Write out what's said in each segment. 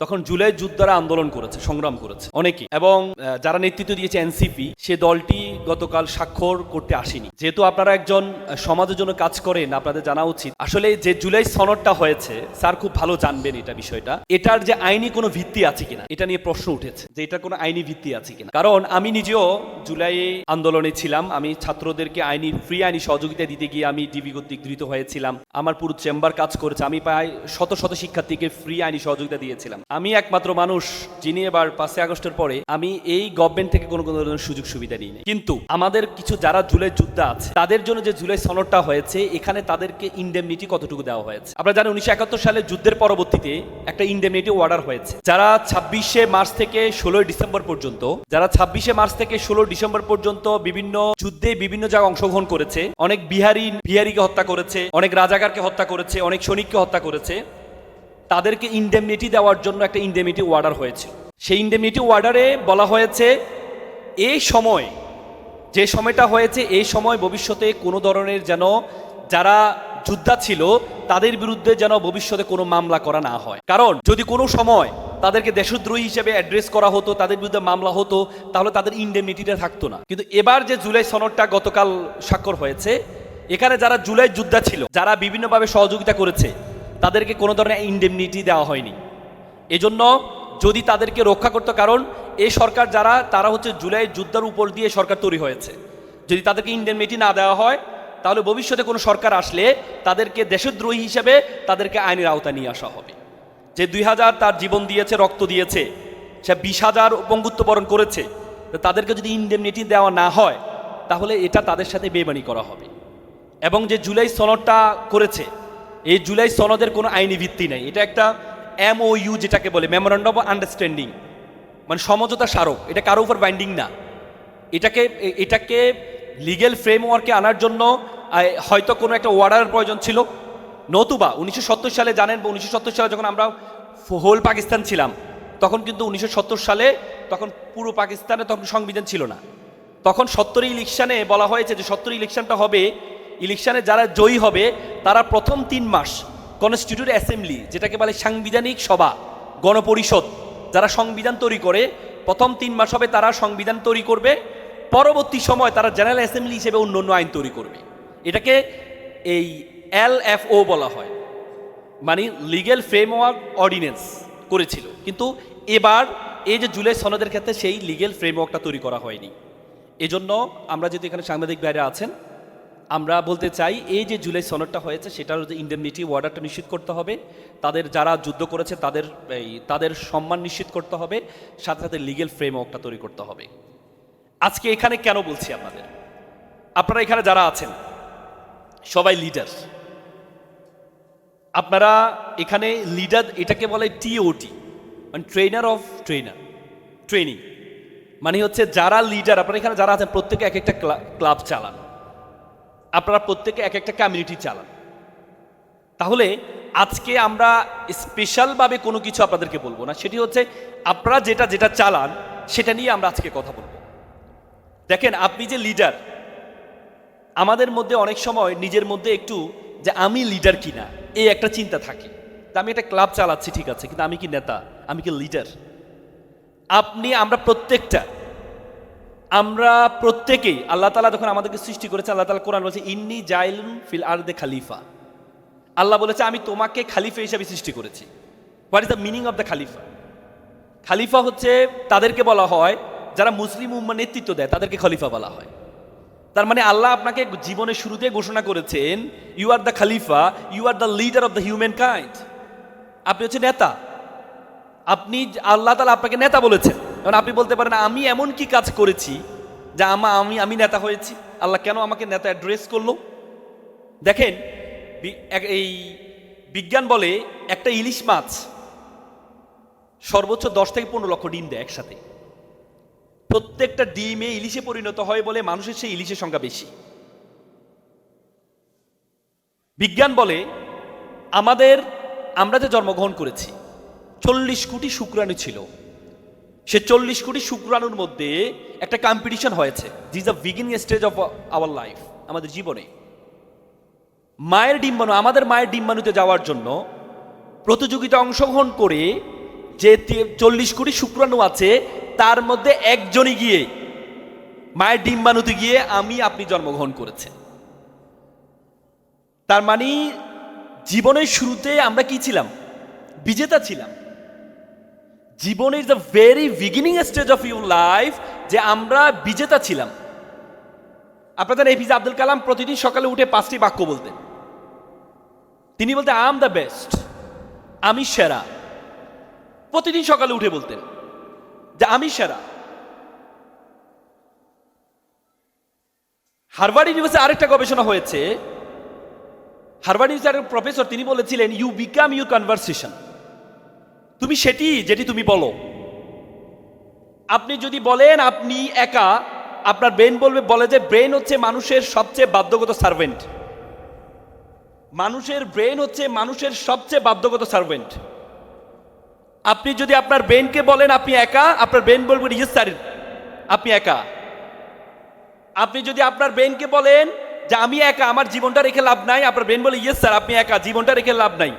তখন জুলাই যুদ্ধারা আন্দোলন করেছে, সংগ্রাম করেছে অনেকে এবং যারা নেতৃত্ব দিয়েছে এনসিপি, সে দলটি গতকাল স্বাক্ষর করতে আসেনি। যেহেতু আপনারা একজন সমাজের জন্য কাজ করেন, আপনাদের জানা উচিত। আসলে যে জুলাই সনদটা হয়েছে, স্যার খুব ভালো জানবেন এটা বিষয়টা। এটার যে আইনি কোনো ভিত্তি আছে কিনা, এটা নিয়ে প্রশ্ন উঠেছে যে এটা কোনো আইনি ভিত্তি আছে কিনা। কারণ আমি নিজেও জুলাই আন্দোলনে ছিলাম, আমি ছাত্রদেরকে আইনি, ফ্রি আইনি সহযোগিতা দিতে গিয়ে আমি ডিবি কর্তৃক গৃহীত হয়েছিলাম। আমার পুরো চেম্বার কাজ করেছে, আমি প্রায় শত শত শিক্ষার্থীকে ফ্রি আইনি সহযোগিতা দিয়েছিলাম। আমি একমাত্র মানুষ যিনি এবার পাঁচই আগস্টের পরে, আমি এই গভর্নমেন্ট থেকে কোনো কোনো ধরনের সুযোগ সুবিধা নিই কিন্তু আমাদের কিছু যারা জুলাই যুদ্ধ আছে, তাদের জন্য যে জুলাই সনদটা হয়েছে, এখানে তাদেরকে ইন্ডেমনিটি কতটুকু দেওয়া হয়েছে? আপনারা জানেন উনিশশো একাত্তর সালে যুদ্ধের পরবর্তীতে একটা ইন্ডেমনিটি অর্ডার হয়েছে। যারা ছাব্বিশে মার্চ থেকে ষোলোই ডিসেম্বর পর্যন্ত, যারা ছাব্বিশে মার্চ থেকে ষোলো ডিসেম্বর পর্যন্ত বিভিন্ন যুদ্ধে বিভিন্ন জায়গায় অংশগ্রহণ করেছে, অনেক বিহারি, বিহারিকে হত্যা করেছে, অনেক রাজাকারকে হত্যা করেছে, অনেক সৈনিককে হত্যা করেছে, তাদেরকে ইন্ডেমনিটি দেওয়ার জন্য একটা ইন্ডেমনিটি অর্ডার হয়েছে সেই ইন্ডেমনিটি অর্ডারে বলা হয়েছে এই সময় যে সময়টা হয়েছে, এই সময় ভবিষ্যতে কোনো ধরনের যেন যারা যোদ্ধা ছিল, তাদের বিরুদ্ধে যেন ভবিষ্যতে কোনো মামলা করা না হয়। কারণ যদি কোনো সময় তাদেরকে দেশদ্রোহী হিসেবে অ্যাড্রেস করা হতো, তাদের বিরুদ্ধে মামলা হতো, তাহলে তাদের ইন্ডেমনিটিটা থাকতো না। কিন্তু এবার যে জুলাই সনদটা গতকাল স্বাক্ষর হয়েছে, এখানে যারা জুলাই যোদ্ধা ছিল, যারা বিভিন্নভাবে সহযোগিতা করেছে, তাদেরকে কোনো ধরনের ইন্ডেমনিটি দেওয়া হয়নি। এজন্য যদি তাদেরকে রক্ষা করতো, কারণ এই সরকার যারা, তারা হচ্ছে জুলাই যুদ্ধার উপর দিয়ে সরকার তৈরি হয়েছে। যদি তাদেরকে ইন্ডেমনিটি না দেওয়া হয়, তাহলে ভবিষ্যতে কোনো সরকার আসলে তাদেরকে দেশদ্রোহী হিসেবে তাদেরকে আইনের আওতায় নিয়ে আসা হবে। যে দুই হাজার তার জীবন দিয়েছে, রক্ত দিয়েছে, সে বিশ হাজার পঙ্গুত্ব বরণ করেছে তাদেরকে যদি ইন্ডেমনিটি দেওয়া না হয়, তাহলে এটা তাদের সাথে বেমানি করা হবে। এবং যে জুলাই সনদটা করেছে, এই জুলাই সনদের কোনো আইনি ভিত্তি নেই। এটা একটা এমওইউ যেটাকে বলে মেমোরান্ডাম অফ আন্ডারস্ট্যান্ডিং মানে সমঝোতা স্মারক, এটা কারও উপর বাইন্ডিং না। এটাকে এটাকে লিগেল ফ্রেমওয়ার্কে আনার জন্য হয়তো কোনো একটা ওয়ার্ডারের প্রয়োজন ছিল। নতুবা, উনিশশো সত্তর সালে জানেন বা উনিশশো সত্তর সালে যখন আমরা হোল পাকিস্তান ছিলাম, তখন কিন্তু উনিশশো সত্তর সালে তখন পুরো পাকিস্তানে তখন সংবিধান ছিল না। তখন সত্তর ইলেকশানে বলা হয়েছে যে সত্তর ইলেকশানটা হবে। ইলেকশানে যারা জয়ী হবে, তারা প্রথম তিন মাস কনস্টিটিউট অ্যাসেম্বলি যেটাকে বলে সাংবিধানিক সভা, গণপরিষদ, যারা সংবিধান তৈরি করে, প্রথম তিন মাস হবে তারা সংবিধান তৈরি করবে, পরবর্তী সময় তারা জেনারেল অ্যাসেম্বলি হিসেবে অন্য অন্য আইন তৈরি করবে। এটাকে এই এল এফ ও বলা হয় মানে লিগেল ফ্রেমওয়ার্ক অর্ডিনেন্স করেছিল। কিন্তু এবার এই যে জুলাই সনদের ক্ষেত্রে সেই লিগেল ফ্রেমওয়ার্কটা তৈরি করা হয়নি। এজন্য আমরা যেহেতু এখানে সাংবাদিক বাইরে আছেন আমরা বলতে চাই, এই যে জুলাই সনদটা হয়েছে, সেটার যে ইন্ডেমনিটি ওয়ার্ডারটা নিশ্চিত করতে হবে। তাদের যারা যুদ্ধ করেছে, তাদের, এই, তাদের সম্মান নিশ্চিত করতে হবে। সাথে সাথে লিগেল ফ্রেমওয়ার্কটা তৈরি করতে হবে। আজকে এখানে কেন বলছি আপনাদের? আপনারা এখানে যারা আছেন, সবাই লিডার আপনারা এখানে লিডার এটাকে বলে টিওটি মানে ট্রেনার অফ ট্রেনার ট্রেনিং মানে হচ্ছে যারা লিডার আপনারা এখানে যারা আছেন, প্রত্যেকে এক একটা ক্লাব চালান। আপনারা প্রত্যেকে এক একটা কমিউনিটি চালান। তাহলে আজকে আমরা স্পেশালভাবে কোনো কিছু আপনাদেরকে বলব না, সেটি হচ্ছে আপনারা যেটা যেটা চালান, সেটা নিয়ে আমরা আজকে কথা বলব। দেখেন, আপনি যে লিডার আমাদের মধ্যে অনেক সময় নিজের মধ্যে একটু যে আমি লিডার কিনা, এই একটা চিন্তা থাকে। তা আমি একটা ক্লাব চালাচ্ছি, ঠিক আছে, কিন্তু আমি কি নেতা? আমি কি লিডার আপনি, আমরা প্রত্যেকটা আমরা প্রত্যেকেই আল্লাহ তালা যখন আমাদেরকে সৃষ্টি করেছে আল্লাহ তালা কোরআন বলছে, ইন্নি জাইলুন ফিল আর দে খালিফা। আল্লাহ বলেছে, আমি তোমাকে খালিফা হিসাবে সৃষ্টি করেছি। What is the meaning of the খালিফা খালিফা হচ্ছে তাদেরকে বলা হয়, যারা মুসলিম উম্মা নেতৃত্ব দেয়, তাদেরকে খলিফা বলা হয়। তার মানে আল্লাহ আপনাকে জীবনের শুরুতে ঘোষণা করেছেন ইউ আর দ্য খালিফা you are the leader of the human kind আপনি হচ্ছে নেতা। আপনি আল্লাহ তালা আপনাকে নেতা বলেছেন। কারণ আপনি বলতে পারেন, আমি এমন কি কাজ করেছি যা আমা, আমি আমি নেতা হয়েছি। আল্লাহ কেন আমাকে নেতা অ্যাড্রেস করল? দেখেন এই বিজ্ঞান বলে একটা ইলিশ মাছ সর্বোচ্চ দশ থেকে পনেরো লক্ষ ডিম দেয় একসাথে। প্রত্যেকটা ডিমে ইলিশে পরিণত হয় বলে মানুষের সেই ইলিশের সংখ্যা বেশি। বিজ্ঞান বলে, আমাদের, আমরা যে জন্মগ্রহণ করেছি, চল্লিশ কোটি শুক্রাণু ছিল। সে চল্লিশ কোটি শুক্রাণুর মধ্যে একটা কম্পিটিশন হয়েছে। This the beginning stage of our life আমাদের জীবনে। মায়ের ডিম্বাণু, আমাদের মায়ের ডিম্বাণুতে যাওয়ার জন্য প্রতিযোগিতা অংশগ্রহণ করে যে চল্লিশ কোটি শুক্রাণু আছে, তার মধ্যে একজনই গিয়ে, মায়ের ডিম্বাণুতে গিয়ে আমি, আপনি জন্মগ্রহণ করেছেন। তার মানে জীবনের শুরুতে আমরা কি ছিলাম? বিজেতা ছিলাম। জীবনের the very beginning stage of your life যে আমরা বিজেতা ছিলাম। আপনাদের এপিজে আব্দুল কালাম প্রতিদিন সকালে উঠে পাঁচটি বাক্য বলতেন। তিনি বলতেন আই এম দ্য বেস্ট আমি সেরা। প্রতিদিন সকালে উঠে বলতেন, যে আমি সেরা। হার্ভার্ড ইউনিভার্সিটি আরেকটা গবেষণা হয়েছে, হার্ভার্ড ইউনিভার্সিটির প্রফেসর তিনি বলেছিলেন ইউ বিকাম ইউর কনভারসেশন তুমি সেটি যেটি তুমি বলো। আপনি যদি বলেন আপনি একা, আপনার ব্রেন বলবে, বলে যে ব্রেন হচ্ছে মানুষের সবচেয়ে বাধ্যগত সার্ভেন্ট মানুষের ব্রেন হচ্ছে মানুষের সবচেয়ে বাধ্যগত সার্ভেন্ট আপনি যদি আপনার ব্রেনকে বলেন আপনি একা, আপনার ব্রেন বলবে স্যার আপনি একা। আপনি যদি আপনার ব্রেনকে বলেন যে, আমি একা, আমার জীবনটা রেখে লাভ নাই, আপনার ব্রেন বলে ইয়েস স্যার আপনি একা, জীবনটা রেখে লাভ নাই।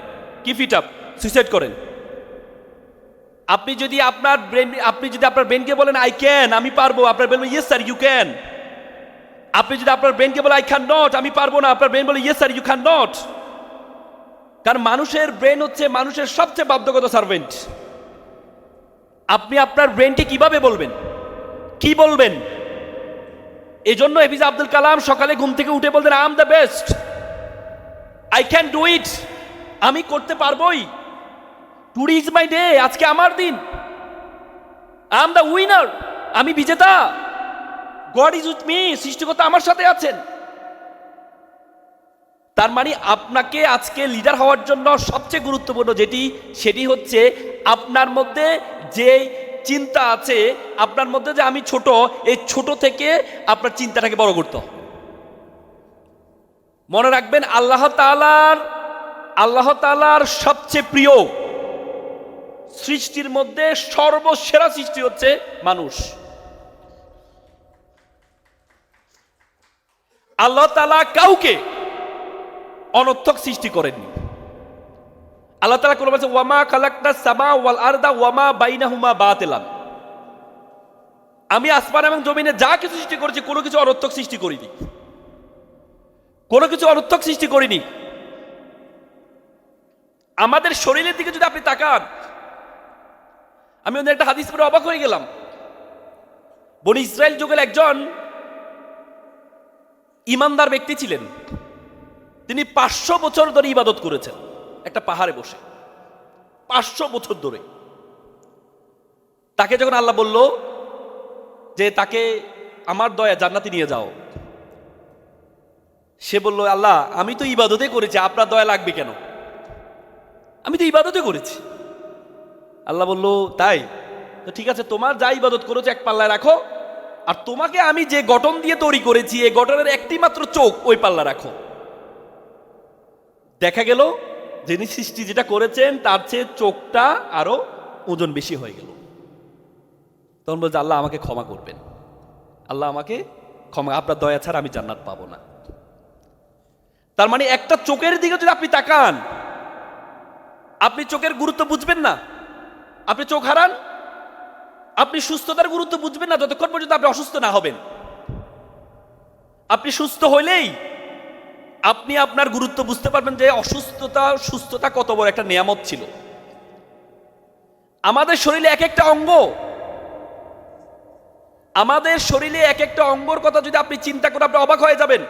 কি ফিট আপ সুইসাইড করেন। আপনি যদি আপনার ব্রেন আপনি যদি আপনার ব্রেনকে বলেন আই ক্যান আমি পারব, আপনার ব্রেন বলে ইয়েস স্যার ইউ ক্যান আপনি যদি আপনার ব্রেনকে বলে আই ক্যান নট আমি পারব না, আপনার ব্রেন বলে yes sir you can not কারণ মানুষের ব্রেন হচ্ছে মানুষের সবচেয়ে বাধ্যগত সার্ভেন্ট আপনি আপনার ব্রেনকে কীভাবে বলবেন? কি বলবেন? এজন্য এপিজে আব্দুল কালাম সকালে ঘুম থেকে উঠে বলতেন I am the best I can do it আমি করতে পারবোই। টুডে ইজ মাই ডে আজকে আমার দিন। আই এম দ্য উইনার আমি বিজেতা। গড ইজ উইথ মি সৃষ্টিকর্তা আমার সাথে আছেন। তার মানে আপনাকে আজকে লিডার হওয়ার জন্য সবচেয়ে গুরুত্বপূর্ণ যেটি, সেটি হচ্ছে আপনার মধ্যে যে চিন্তা আছে, আপনার মধ্যে যে আমি ছোট, এই ছোট থেকে আপনার চিন্তাটাকে বড় করতে মনে রাখবেন, আল্লাহ তালার আল্লাহ তালার সবচেয়ে প্রিয় সৃষ্টির মধ্যে সর্বসেরা সৃষ্টি হচ্ছে মানুষ। আল্লাহ তালা কাউকে অনর্থক সৃষ্টি করেননি। আল্লাহ তালা কোনো বলছে, ওয়ামা খালাক্তা সামা ওয়াল আরদা, ওয়ামা বাইনাহুমা বাতেলাম আমি আসমান এবং জমিনে যা কিছু সৃষ্টি করেছি, কোনো কিছু অনর্থক সৃষ্টি করিনি। কোনো কিছু অনর্থক সৃষ্টি করিনি। আমাদের শরীরের দিকে যদি আপনি তাকান আমি ওদের একটা হাদিস পরে অবাক হয়ে গেলাম। বনি ইসরায়েল যুগের একজন ইমানদার ব্যক্তি ছিলেন। তিনি পাঁচশো বছর ধরে ইবাদত করেছেন। একটা পাহাড়ে বসে। পাঁচশো বছর ধরে। তাকে যখন আল্লাহ বলল যে, তাকে আমার দয়া জান্নাতি নিয়ে যাও। সে বলল, আল্লাহ, আমি তো ইবাদতে করেছি, আপনার দয়া লাগবে কেন? আমি তো ইবাদতে করেছি। আল্লাহ বলল, তাই? তো ঠিক আছে, তোমার যা ইবাদত করেছ এক পাল্লায় রাখো। আর তোমাকে আমি যে গঠন দিয়ে তৈরি করেছি, এই গঠনের একটি মাত্র চোখ ওই পাল্লা রাখো। দেখা গেল, যিনি সৃষ্টি যেটা করেছেন, তার চেয়ে চোখটা আরও ওজন বেশি হয়ে গেল। তখন বলছে, আল্লাহ আমাকে ক্ষমা করবেন। আল্লাহ আমাকে ক্ষমা, আপনার দয়া ছাড়া আমি জান্নাত পাবো না। তার মানে একটা চোখের দিকে যদি আপনি তাকান, আপনি চোখের গুরুত্ব বুঝবেন না। আপনি চোখ হারান। আপনি সুস্থতার গুরুত্ব বুঝবেন না, যতক্ষণ পর্যন্ত আপনি অসুস্থ না হবেন। আপনি সুস্থ হইলেই আপনি আপনার গুরুত্ব বুঝতে পারবেন যে অসুস্থতা, সুস্থতা কত বড় একটা নিয়ামত ছিল। আমাদের শরীরে এক একটা অঙ্গ। আমাদের শরীরে এক একটা অঙ্গর কথা যদি আপনি চিন্তা করে আপনি অবাক হয়ে যাবেন।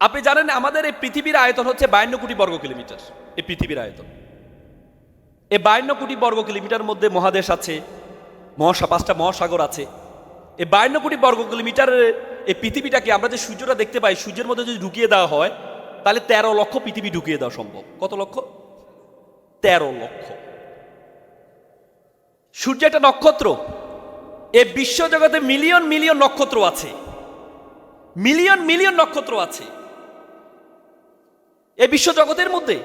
আপনি জানেন আমাদের এই পৃথিবীর আয়তন হচ্ছে বায়ান্ন কোটি বর্গ কিলোমিটার। এই পৃথিবীর আয়তন। এই বায়ান্ন কোটি বর্গ কিলোমিটার মধ্যে মহাদেশ আছে, মহাসা, পাঁচটা মহাসাগর আছে। এ বায়ান্ন কোটি বর্গ কিলোমিটারের এই পৃথিবীটাকে আমরা যে সূর্যটা দেখতে পাই, সূর্যের মধ্যে যদি ঢুকিয়ে দেওয়া হয়, তাহলে তেরো লক্ষ পৃথিবী ঢুকিয়ে দেওয়া সম্ভব। কত লক্ষ? তেরো লক্ষ। সূর্য একটা নক্ষত্র। এ বিশ্ব জগতে মিলিয়ন মিলিয়ন নক্ষত্র আছে। মিলিয়ন মিলিয়ন নক্ষত্র আছে। এ বিশ্ব জগতের মধ্যে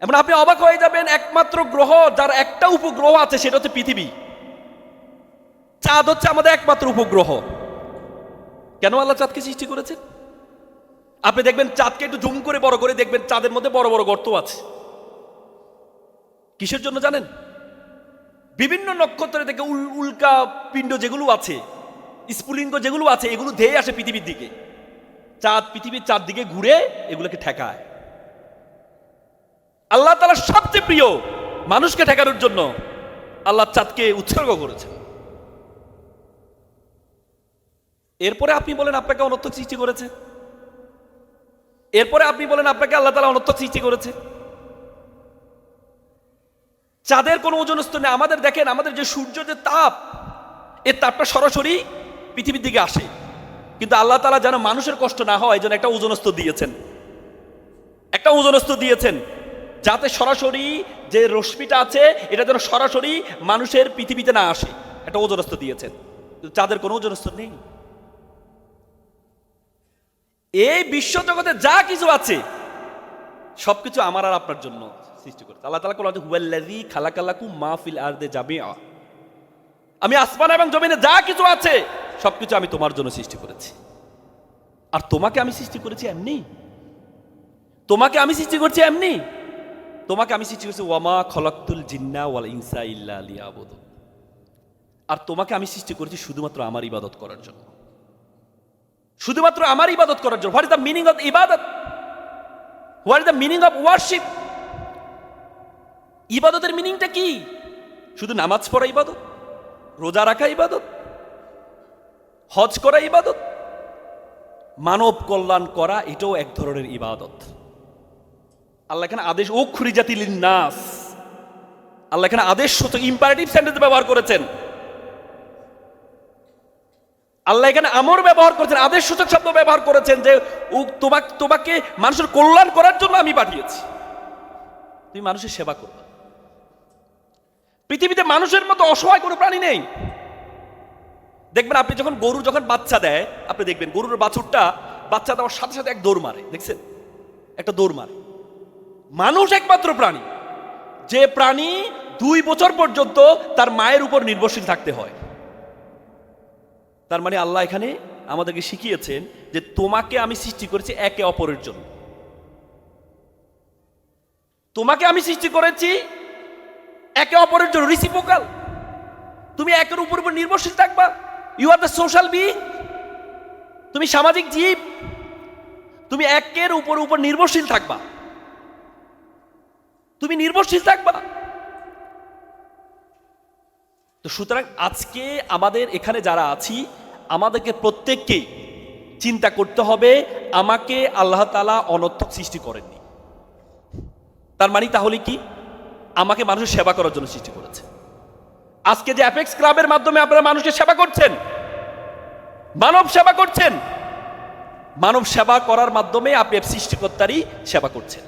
এমন আপনি অবাক হয়ে যাবেন, একমাত্র গ্রহ যার একটা উপগ্রহ আছে, সেটা হচ্ছে পৃথিবী। চাঁদ হচ্ছে আমাদের একমাত্র উপগ্রহ। কেন আল্লাহ চাঁদকে সৃষ্টি করেছেন? আপনি দেখবেন চাঁদকে একটু জুম করে বড় করে দেখবেন, চাঁদের মধ্যে বড় বড় গর্ত আছে। কিসের জন্য জানেন? বিভিন্ন নক্ষত্র থেকে উল- উল্কা পিণ্ড যেগুলো আছে, স্ফুলিঙ্গ যেগুলো আছে, এগুলো ধেয়ে আসে পৃথিবীর দিকে। চাঁদ পৃথিবীর চারদিকে ঘুরে এগুলোকে ঠেকায়। আল্লাহ তালা সবচেয়ে প্রিয় মানুষকে ঠেকানোর জন্য আল্লাহ চাঁদকে উৎসর্গ করেছেন। এরপরে আপনি বলেন আপনাকে অনর্থক সৃষ্টি করেছে? এরপরে আপনি বলেন আপনাকে আল্লাহ তালা অনর্থক সৃষ্টি করেছে? চাঁদের কোনো ওজনস্থ নেই। আমাদের দেখেন, আমাদের যে সূর্য, যে তাপ, এর তাপটা সরাসরি পৃথিবীর দিকে আসে। কিন্তু আল্লাহ তালা যেন মানুষের কষ্ট না হয় যেন একটা ওজনস্থ দিয়েছেন। একটা ওজন ওজনস্থ দিয়েছেন। যাতে সরাসরি যে রশ্মিটা আছে, এটা যেন সরাসরি মানুষের পৃথিবীতে না আসে। একটা ওজনস্থ দিয়েছেন। চাঁদের কোনো ওজনস্থ নেই। এই বিশ্ব জগতে যা কিছু আছে, সবকিছু আমার আর আপনার জন্য সৃষ্টি করেছে। আল্লাহ তালা কোন হুয়াল্লাযী খালাকালাকু মাহফিল আরদে যাবে আমি আসমান এবং জমিনে যা কিছু আছে, সবকিছু আমি তোমার জন্য সৃষ্টি করেছি। আর তোমাকে আমি সৃষ্টি করেছি এমনি? তোমাকে আমি সৃষ্টি করছি এমনি? তোমাকে আমি সৃষ্টি করছি, ওয়ামা খলাক্তুল জিন্না ওয়াল ইনসা ইল্লা লিয়াবুদু। আর তোমাকে আমি সৃষ্টি করেছি শুধুমাত্র আমার ইবাদত করার জন্য। শুধুমাত্র আমার ইবাদত করার জন্য। What is the meaning of ইবাদত what is the meaning of worship ইবাদতের মিনিংটা কি? শুধু নামাজ পড়া ইবাদত? রোজা রাখা ইবাদত? হজ করা ইবাদত? মানব কল্যাণ করা, এটাও এক ধরনের ইবাদত। আল্লাহ এখানে আদেশ, ও খুরি জাতি নাস আল্লাহ এখানে আদেশ সূচক ইম্পারেটিভ সেন্টেন্স ব্যবহার করেছেন। আল্লাহ এখানে আমর ব্যবহার করেছেন, আদেশ সূচক শব্দ ব্যবহার করেছেন যে তোমাকে তোমাকে মানুষের কল্যাণ করার জন্য আমি পাঠিয়েছি। তুমি মানুষের সেবা করবে। পৃথিবীতে মানুষের মতো অসহায় কোনো প্রাণী নেই। দেখবেন আপনি যখন গরু যখন বাচ্চা দেয়, আপনি দেখবেন গরুর বাছুরটা বাচ্চা দেওয়ার সাথে সাথে এক দৌড় মারে, দেখছেন? একটা দৌড় মারে। মানুষ একমাত্র প্রাণী। যে প্রাণী দুই বছর পর্যন্ত তার মায়ের উপর নির্ভরশীল থাকতে হয়। তার মানে আল্লাহ এখানে আমাদেরকে শিখিয়েছেন যে তোমাকে আমি সৃষ্টি করেছি একে অপরের জন্য। তোমাকে আমি সৃষ্টি করেছি একে অপরের জন্য। রিসিপোকাল তুমি একের উপর উপর নির্ভরশীল থাকবা। You are the social being তুমি সামাজিক জীব। তুমি একের উপর উপর নির্ভরশীল থাকবা। তুমি নির্ভরশীল থাকবা। তো সুতরাং আজকে আমাদের এখানে যারা আছি, আমাদেরকে প্রত্যেককেই চিন্তা করতে হবে, আমাকে আল্লাহ তালা অনর্থক সৃষ্টি করেননি। তার মানে তাহলে কি? আমাকে মানুষের সেবা করার জন্য সৃষ্টি করেছে। আজকে যে অ্যাপেক্স ক্লাবের মাধ্যমে আপনারা মানুষের সেবা করছেন, মানব সেবা করছেন, মানব সেবা করার মাধ্যমে আপনি সৃষ্টিকর্তারই সেবা করছেন।